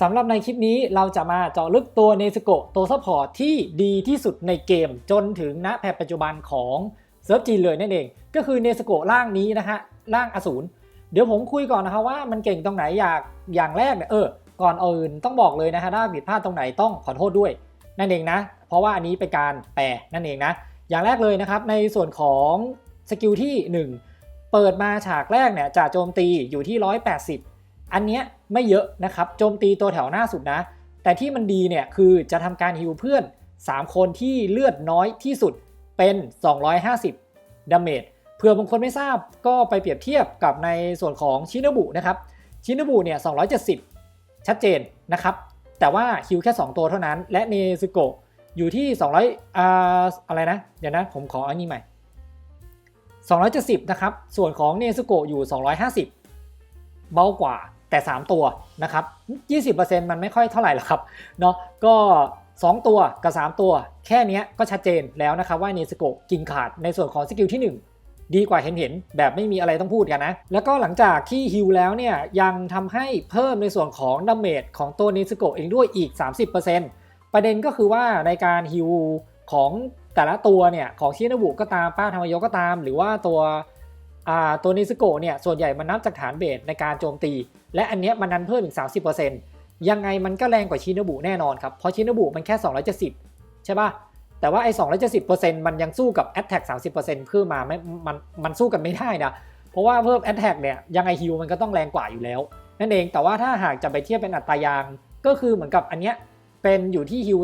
สำหรับในคลิปนี้เราจะมาเจาะลึกตัวเนสโกตัวซัพพอร์ตที่ดีที่สุดในเกม จนถึงณแพทปัจจุบันของเซิร์ฟจีนเลยนั่นเอง ก็คือเนสโกร่างนี้นะฮะร่างอสูรเดี๋ยวผมคุยก่อนนะคะว่ามันเก่งตรงไหนอยากอย่างแรกเนี่ยเออก่อนอื่นต้องบอกเลยนะฮะถ้าผิดพลาดตรงไหนต้องขอโทษด้วย นั่นเองนะ เพราะว่าอันนี้เป็นการแปลนั่นเองนะ อย่างแรกเลยนะครับในส่วนของสกิลที่ 1 เปิดมาฉากแรกเนี่ยจะโจมตีอยู่ที่ 180 อันเนี้ยไม่เยอะนะครับโจมตีตัวแถวหน้าสุดนะ แต่ที่มันดีเนี่ยคือจะทำการฮิวเพื่อน 3 คนที่เลือดน้อยที่สุดเป็น 250ดาเมจเผื่อบางคนไม่ทราบก็ไปเปรียบเทียบกับในส่วนของชินบุนะครับชินบุเนี่ย270 ชัดเจนนะครับแต่ว่าฮิวแค่ 2 ตัวเท่านั้น และเนซึโกะอยู่ที่ 200อ่าอะไรนะ เดี๋ยวนะผมขออันนี้ใหม่ 270 นะครับ ส่วนของเนซึโกะอยู่ 250 เบากว่าแต่ 3 ตัวนะครับ20%มันไม่ค่อยเท่าไหร่หรอกครับเนาะก็ 2 ตัวกับ 3 ตัว แค่นี้ก็ชัดเจนแล้วนะครับว่าเนซึโกกินขาดในส่วนของสกิลที่ 1 ดีกว่าเห็นเห็นแบบไม่มีอะไรต้องพูดกันนะ แล้วก็หลังจากที่ฮิลแล้วเนี่ยยังทำให้เพิ่มในส่วนของดาเมจของตัวเนซึโกเองด้วยอีก 30%ประเด็นก็คือว่าในการฮิลของแต่ละตัวเนี่ยของชินบุก็ตามป้าธรรมยก็ตาม หรือว่าตัว ตัวนซึโกเนี่ยส่วนใหญ่มันนับจากฐานเบสในการโจมตี และอันเนี้ยมันนั้นเพิ่มอีก 30%ยังไงมันก็แรงกว่าชินบุแน่นอนครับ เพราะชินบุมันแค่ 270 ใช่ป่ะ แต่ว่าไอ้270%มันยังสู้กับ Attack 30%เพิ่มมาไม่มันมันสู้กันไม่ได้นะ เพราะว่าเพิ่ม Attack เนี่ยยังไงฮิวมันก็ต้องแรงกว่าอยู่แล้ว นั่นเองแต่ว่าถ้าหากจะไปเทียบเป็นอัตรายางก็คือเหมือนกับอันเนี้ยเป็นอยู่ที่ฮิว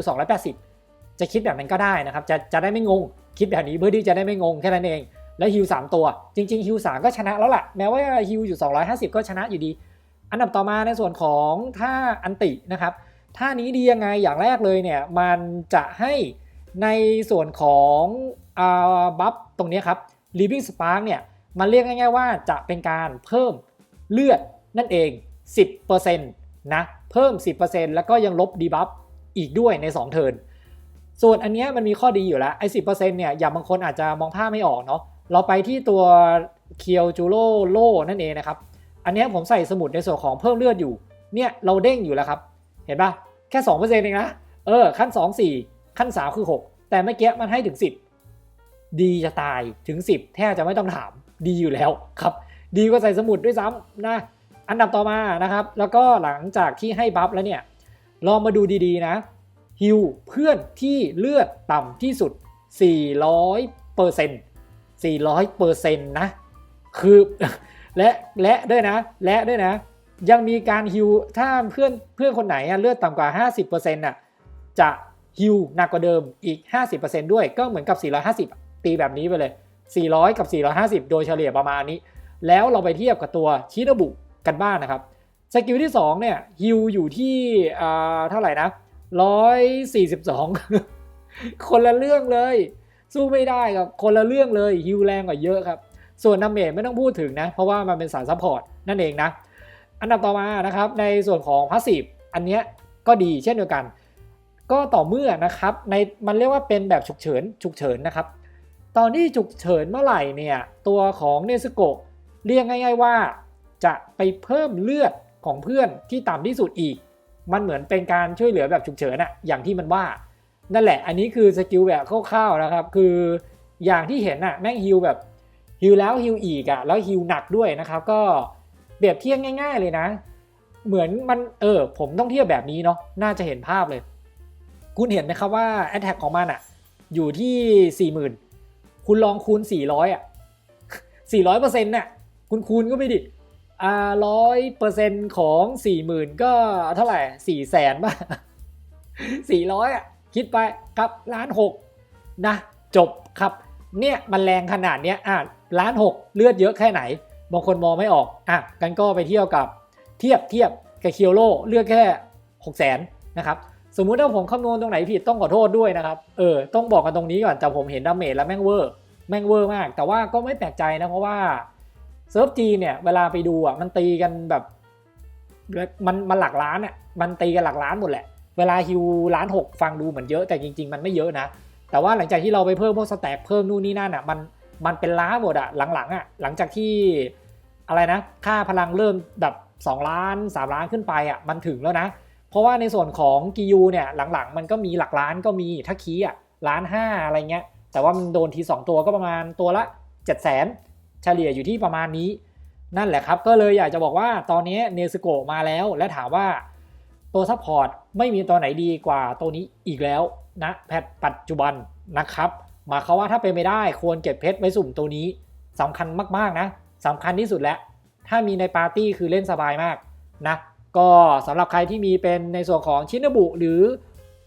280 จะคิดแบบนั้นก็ได้นะครับจะจะได้ไม่งง คิดแบบนี้เพื่อที่จะได้ไม่งงแค่นั้นเอง แล้วฮิว3ตัว จริงๆฮิว3ก็ชนะแล้วล่ะแม้ว่าฮิวอยู่ 250 ก็ชนะอยู่ดี อันดับต่อมาในส่วนของท่าอันตินะครับท่านี้ดียังไงอย่างแรกเลยเนี่ยมันจะให้ในส่วนของอบัฟตรงนี้ครับ living spark เนี่ยมันเรียกง่ายๆว่าจะเป็นการเพิ่มเลือดนั่นเอง 10%นะเพิ่ม 10%แล้วก็ยังลบดีบัฟอีกด้วยใน 2 เทิร์นส่วนอันเนี้ยมันมีข้อดีอยู่แล้วไอ้สิเนี่ยอย่างบางคนอาจจะมองภาพไม่ออกเนาะ เราไปที่ตัวเคียวจูโรโลนั่นเองนะครับ อันนี้ผมใส่สมุดในส่วนของเพิ่มเลือดอยู่ เนี่ยเราเด้งอยู่แล้วครับ เห็นปะแค่2%เองนะ เออ ขั้น 2 4 ขั้น 3 คือ 6 แต่เมื่อกี้มันให้ถึง 10 ดีจะตายถึง 10 แทบจะไม่ต้องถาม ดีอยู่แล้วครับ ดีกว่าใส่สมุดด้วยซ้ำนะ อันดับต่อมานะครับ แล้วก็หลังจากที่ให้บัฟแล้วเนี่ย ลองมาดูดีๆนะ ฮิวเพื่อนที่เลือดต่ำที่สุด 400เปอร์เซ็นต์ 400เปอร์เซ็นต์นะ คือและและด้วยนะ และด้วยนะ ยังมีการฮิวถ้าเพื่อนเพื่อนคนไหนเลือดต่ำกว่า 50%น่ะจะฮิวหนักกว่าเดิมอีก 50%ด้วยก็เหมือนกับ 450 ตีแบบนี้ไปเลย 400 กับ 450 โดยเฉลี่ยประมาณนี้ แล้วเราไปเทียบกับตัวชินบุกันบ้างนนะครับสกิลที่ 2 เนี่ยฮิวอยู่ที่อ่าเท่าไหร่นะ 142 คนละเรื่องเลย สู้ไม่ได้ครับคนละเรื่องเลยฮิวแรงกว่าเยอะครับ ส่วนดาเมจไม่ต้องพูดถึงนะ เพราะว่ามันเป็นสารซัพพอร์ตนั่นเองนะ อันดับต่อมานะครับในส่วนของพาสซีฟอันเนี้ยก็ดีเช่นเดียวกัน ก็ต่อเมื่อนะครับในมันเรียกว่าเป็นแบบฉุกเฉินฉุกเฉินนะครับ ตอนที่ฉุกเฉินเมื่อไหร่เนี่ยตัวของเนสโกเรียกง่าย ๆว่า จะไปเพิ่มเลือดของเพื่อนที่ต่ำที่สุดอีก มันเหมือนเป็นการช่วยเหลือแบบฉุกเฉินอะอย่างที่มันว่า นั่นแหละ อันนี้คือสกิลแบบคร่าวๆนะครับ คืออย่างที่เห็นอะแม่งฮิลแบบฮิลแล้วฮิลอีกอะแล้วฮิลหนักด้วยนะครับ ก็เปรียบเทียบง่าย ๆ เลยนะ เหมือนมันเออผมต้องเทียบแบบนี้เนาะน่าจะเห็นภาพเลย คุณเห็นไหมครับว่า a t t a c k ของมันอะอยู่ที่ 40,000 คุณลองคูณ 400อะ400เปอร์เซ็นต์น่ะคุณคูณก็ไม่ดิอ่าร้อยเปอร์เซ็นต์ของสี่หมื่นก็เท่าไหร่สี่แสนป่ะสี่ร้อยอะ คิดไปครับล้านหกนะจบครับเนี่ยมันแรงขนาดเนี้ยอะล้านหกเลือดเยอะแค่ไหนบางคนมองไม่ออกอะกันก็ไปเที่ยวกับเทียบเทียบกับเคียวโลเลือดแค่หกแสนนะครับสมมุติถ้าผมคำนวณตรงไหนผิดต้องขอโทษด้วยนะครับเออต้องบอกกันตรงนี้ก่อนแต่ผมเห็นดาเมจแล้วแม่งเวอร์แม่งเวอร์มาก แต่ว่าก็ไม่แปลกใจนะเพราะว่าเซิร์ฟจีเนี่ยเวลาไปดูอะมันตีกันแบบมันมันหลักล้านอะมันตีกันหลักล้านหมดแหละ เวลาฮิวล้านหกฟังดูเหมือนเยอะแต่จริง ๆ มันไม่เยอะนะ แต่ว่าหลังจากที่เราไปเพิ่มพวกสแต็กเพิ่มนู่นนี่นั่นอะมันมันเป็นล้านหมดอะหลังๆอะหลังจากที่อะไรนะ ค่าพลังเริ่มแบบ2ล้าน 3 ล้านขึ้นไปอะมันถึงแล้วนะ เพราะว่าในส่วนของกิยูเนี่ยหลังๆ มันก็มีหลักล้านก็มีถ้าคีอะล้านห้าอะไรเงี้ยแต่ว่ามันโดนที 2 ตัวก็ประมาณตัวละ 7 0 0 0 0 0เฉลี่ยอยู่ที่ประมาณนี้ นั่นแหละครับก็เลยอยากจะบอกว่าตอนนี้เนสโกมาแล้วและถามว่า ตัวซัพพอร์ตไม่มีตัวไหนดีกว่าตัวนี้อีกแล้วนะแพทปัจจุบันนะครับหมายความว่าถ้าเป็นไม่ได้ควรเก็บเพชรไว้สุ่มตัวนี้สำคัญมากๆนะสำคัญที่สุดแล้ว ถ้ามีในปาร์ตี้คือเล่นสบายมากนะก็สำหรับใครที่มีเป็นในส่วนของชินบุหรือ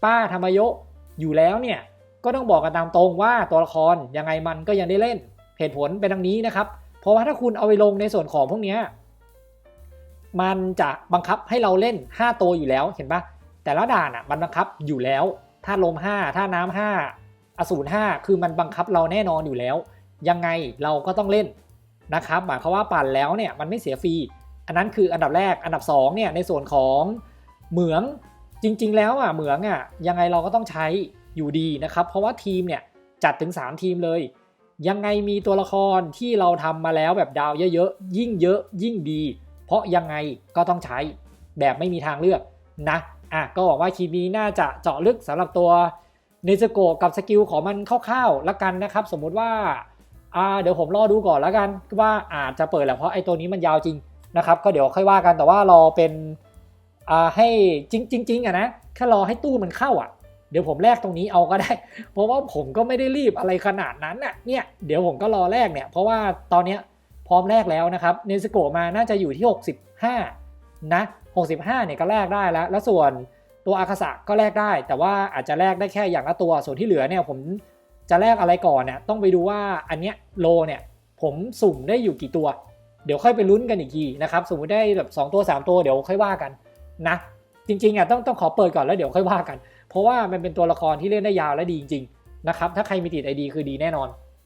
ป้าธรรมโยะอยู่แล้วเนี่ยก็ต้องบอกกันตามตรงว่าตัวละครยังไงมันก็ยังได้เล่นเหตุผลเป็นดังนี้นะครับ เพราะว่าถ้าคุณเอาไปลงในส่วนของพวกนี้ มันจะบังคับให้เราเล่น 5 ตัวอยู่แล้วเห็นปะแต่ละด่านอะมันบังคับอยู่แล้วถ้าลม5ถ้าน้ำ5อสูร5คือมันบังคับเราแน่นอนอยู่แล้ว ยังไงเราก็ต้องเล่นนะครับหมายความว่าปั่นแล้วเนี่ยมันไม่เสียฟรี อันนั้นคืออันดับแรกอันดับ2เนี่ยในส่วนของเหมืองจริง ๆ แล้วอะเหมืองอะยังไงเราก็ต้องใช้อยู่ดีนะครับเพราะว่าทีมเนี่ยจัดถึง 3 ทีมเลย ยังไงมีตัวละครที่เราทำมาแล้วแบบดาวเยอะๆยิ่งเยอะยิ่งดี เพราะยังไงก็ต้องใช้แบบไม่มีทางเลือกนะอะก็หวังว่าคลิปนี้น่าจะเจาะลึกสำหรับตัวเนซโกกับสกิลของมันคร่าวๆละกันนะครับ สมมุติว่าอ่าเดี๋ยวผมรอดูก่อนแล้วกันว่าอาจจะเปิดแหละเพราะไอ้ตัวนี้มันยาวจริงนะครับ ก็เดี๋ยวค่อยว่ากันแต่ว่ารอเป็นอ่าให้จริงจริงๆอะนะแค่รอให้ตู้มันเข้าอะเดี๋ยวผมแลกตรงนี้เอาก็ได้ เพราะว่าผมก็ไม่ได้รีบอะไรขนาดนั้นน่ะเนี่ยเดี๋ยวผมก็รอแลกเนี่ยเพราะว่าตอนเนี้ย พร้อมแลกแล้วนะครับเนสโกมาน่าจะอยู่ที่ 65 นะ 65เนี่ยก็แลกได้แล้ว แล้วส่วนตัวอาคาสะก็แลกได้ แต่ว่าอาจจะแลกได้แค่อย่างละตัว ส่วนที่เหลือเนี่ยผมจะแลกอะไรก่อนเนี่ยต้องไปดูว่าอันเนี้ยโลเนี่ยผมสุ่มได้อยู่กี่ตัว เดี๋ยวค่อยไปลุ้นกันอีกทีนะครับ สมมติได้แบบ2ตัว 3 ตัวเดี๋ยวค่อยว่ากันนะจริงๆอะต้องต้องขอเปิดก่อนแล้วเดี๋ยวค่อยว่ากัน เพราะว่ามันเป็นตัวละครที่เล่นได้ยาวและดีจริงๆนะครับถ้าใครมีติดไอดีคือดีแน่นอน